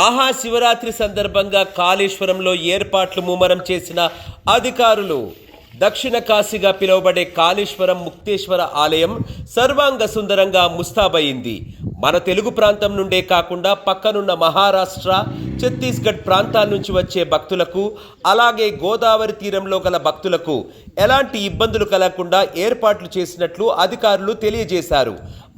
మహాశివరాత్రి సందర్భంగా కాళేశ్వరంలో ఏర్పాట్లు ముమ్మరం చేసిన అధికారులు దక్షిణ కాశీగా పిలువబడే కాళేశ్వరం ముక్తేశ్వర ఆలయం సర్వాంగ సుందరంగా ముస్తాబయింది. మన తెలుగు ప్రాంతం నుండే కాకుండా పక్కనున్న మహారాష్ట్ర ఛత్తీస్గఢ్ ప్రాంతాల నుంచి వచ్చే భక్తులకు అలాగే గోదావరి తీరంలో గల భక్తులకు ఎలాంటి ఇబ్బందులు కలగకుండా ఏర్పాట్లు చేసినట్లు అధికారులు తెలియజేశారు.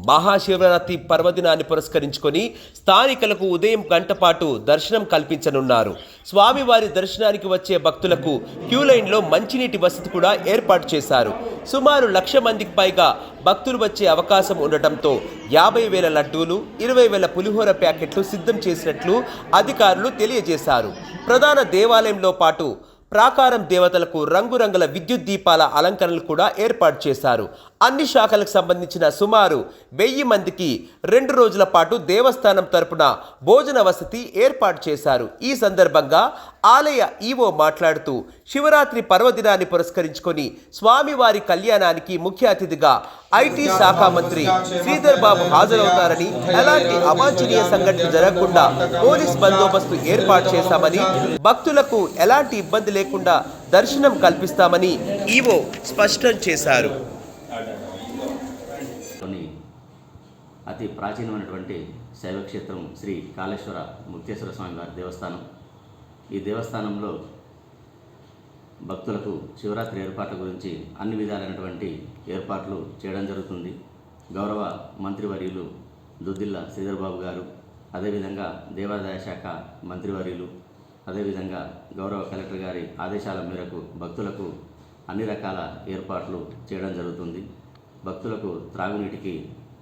మహాశివరాత్రి పర్వదినాన్ని పురస్కరించుకొని స్థానికులకు ఉదయం గంట పాటు దర్శనం కల్పించనున్నారు. స్వామివారి దర్శనానికి వచ్చే భక్తులకు క్యూ లైన్లో మంచినీటి వసతి కూడా ఏర్పాటు చేశారు. సుమారు లక్ష మందికి పైగా భక్తులు వచ్చే అవకాశం ఉండటంతో యాభై వేల లడ్డూలు ఇరవై వేల పులిహోర ప్యాకెట్లు సిద్ధం చేసినట్లు అధికారులు తెలియజేశారు. ప్రధాన దేవాలయంలో పాటు ప్రాకారం దేవతలకు రంగురంగుల విద్యుత్ దీపాల అలంకరణలు కూడా ఏర్పాటు చేశారు. అన్ని శాఖలకు సంబంధించిన సుమారు వెయ్యి మందికి రెండు రోజుల పాటు దేవస్థానం తరపున భోజన వసతి ఏర్పాటు చేశారు. ఈ సందర్భంగా ఆలయ ఈవో మాట్లాడుతూ శివరాత్రి పర్వదినాన్ని పురస్కరించుకొని స్వామివారి కళ్యాణానికి ముఖ్య అతిథిగా ఐటీ శాఖ మంత్రి శ్రీధర్ బాబు హాజరవుతారని ఎలాంటి అవాంఛనీయ సంఘటన జరగకుండా పోలీస్ బందోబస్తు ఏర్పాటు చేశామని భక్తులకు ఎలాంటి ఇబ్బంది లేకుండా దర్శనం కల్పిస్తామని ఈవో స్పష్టం చేశారు. కొన్ని అతి ప్రాచీనమైనటువంటి శైవక్షేత్రం శ్రీ కాళేశ్వర ముక్తేశ్వర స్వామి వారి దేవస్థానం. ఈ దేవస్థానంలో భక్తులకు శివరాత్రి ఏర్పాట్ల గురించి అన్ని విధాలైనటువంటి ఏర్పాట్లు చేయడం జరుగుతుంది. గౌరవ మంత్రివర్యులు దుద్దిల్ల శ్రీధర్బాబు గారు అదేవిధంగా దేవాదాయ శాఖ మంత్రివర్యులు అదేవిధంగా గౌరవ కలెక్టర్ గారి ఆదేశాల మేరకు భక్తులకు అన్ని రకాల ఏర్పాట్లు చేయడం జరుగుతుంది. భక్తులకు త్రాగునీటికి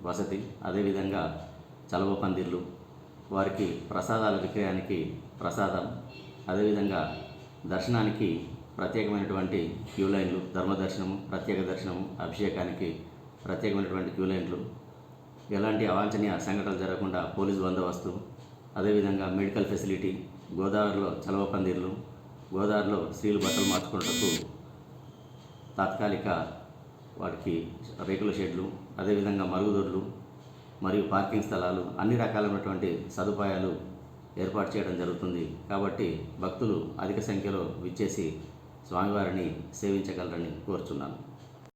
వసతి అదేవిధంగా చలవ పందిర్లు వారికి ప్రసాదాల విక్రయానికి ప్రసాదం అదేవిధంగా దర్శనానికి ప్రత్యేకమైనటువంటి క్యూ లైన్లు ధర్మదర్శనము ప్రత్యేక దర్శనము అభిషేకానికి ప్రత్యేకమైనటువంటి క్యూ లైన్లు. ఎలాంటి అవాంఛనీయ సంఘటనలు జరగకుండా పోలీస్ బందోబస్తు అదేవిధంగా మెడికల్ ఫెసిలిటీ గోదావరిలో చలవ పందిర్లు గోదావరిలో స్త్రీలు బట్టలు మార్చుకున్నటకు తాత్కాలిక వాటికి రేకుల షెడ్లు అదేవిధంగా మరుగుదొడ్లు మరియు పార్కింగ్ స్థలాలు అన్ని రకాలైనటువంటి సదుపాయాలు ఏర్పాటు చేయడం జరుగుతుంది. కాబట్టి భక్తులు అధిక సంఖ్యలో విచ్చేసి స్వామివారిని సేవించగలరని కోరుచున్నాను.